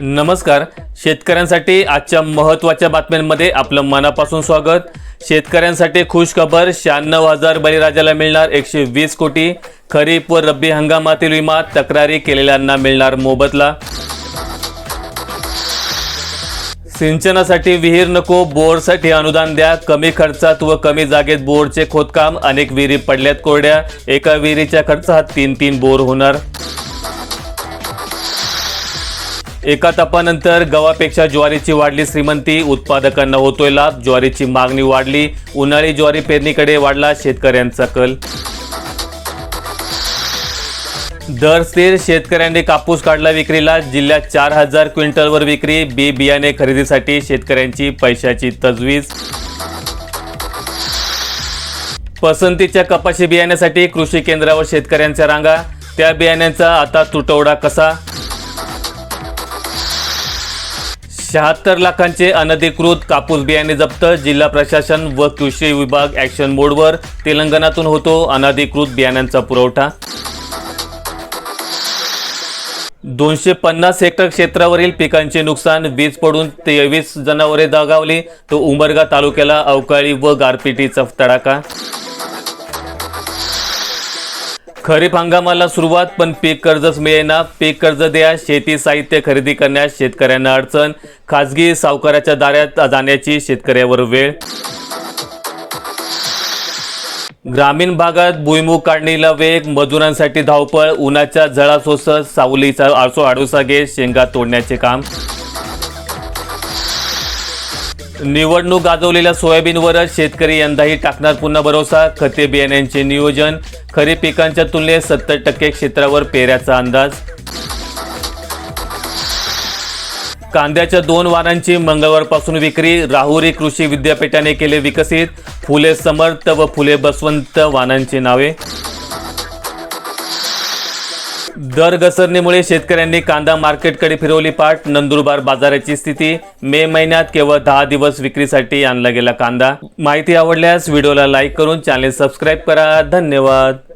नमस्कार. शेतकऱ्यांसाठी आजच्या महत्त्वाच्या बातम्यांमध्ये आपलं मनापासून स्वागत. शेतकऱ्यांसाठी खुश खबर शहाण्णव हजार बळीराजाला मिळणार एकशे वीस कोटी. खरीप व रब्बी हंगामातील विमा तक्रारी केलेल्यांना मिळणार मोबदला. सिंचनासाठी विहीर नको बोरसाठी अनुदान द्या. कमी खर्चात व कमी जागेत बोरचे खोदकाम. अनेक विहिरी पडल्यात कोरड्या. एका विहिरीच्या खर्चात तीन तीन बोर होणार. एका तपानंतर गव्हापेक्षा ज्वारीची वाढली श्रीमंती उत्पादकांना होतोय लाभ. ज्वारीची मागणी वाढली. उन्हाळी ज्वारी पेरणीकडे वाढला शेतकऱ्यांचा कल. दर स्थिर शेतकऱ्यांनी कापूस काढला विक्रीला. जिल्ह्यात चार हजार क्विंटलवर विक्री. बी बियाणे खरेदीसाठी शेतकऱ्यांची पैशाची तजवीज. पसंतीच्या कपाशी बियाण्यासाठी कृषी केंद्रावर शेतकऱ्यांच्या रांगा. त्या बियाण्यांचा आता तुटवडा कसा? शहात्तर लाखांचे अनधिकृत कापूस बियाणे जप्त जिल्हा प्रशासन व कृषी विभाग ॲक्शन मोडवर तेलंगणातून होतो अनधिकृत बियाण्यांचा पुरवठा. दोनशे पन्नास हेक्टर क्षेत्रावरील पिकांचे नुकसान वीज पडून तेवीस जनावरे दगावली तर उमरगा तालुक्याला अवकाळी व गारपिटीचा तडाखा. खरीप हंगामाला सुरुवात पण पीक कर्जच मिळेना. पीक कर्ज द्या शेती साहित्य खरेदी करण्यास शेतकऱ्यांना अडचण. खाजगी सावकाराच्या दाऱ्यात जाण्याची शेतकऱ्यावर वेळ. ग्रामीण भागात भुईमुग काढणीला वेग मजुरांसाठी धावपळ उन्हाच्या झळा सोसत सावलीचा आरसो आडोसा घेत शेंगा तोडण्याचे काम. निवडणूक गाजवलेल्या सोयाबीनवरच शेतकरी यंदाही टाकणार पुन्हा भरोसा खते बियाण्यांचे नियोजन. खरीप पिकांच्या तुलनेत सत्तर टक्के क्षेत्रावर पेऱ्याचा अंदाज. कांद्याच्या दोन वारांची मंगळवारपासून विक्री. राहुरी कृषी विद्यापीठाने केले विकसित. फुले समर्थ व फुले बसवंत वाणांची नावे. दर घसरणीमुळे शेतकऱ्यांनी कांदा मार्केटकडे फिरवली पाठ नंदुरबार बाजाराची स्थिती मे महिन्यात केवळ दहा दिवस विक्रीसाठी आणला गेला कांदा. माहिती आवडल्यास व्हिडिओला लाईक करून चॅनेल सबस्क्राईब करा. धन्यवाद.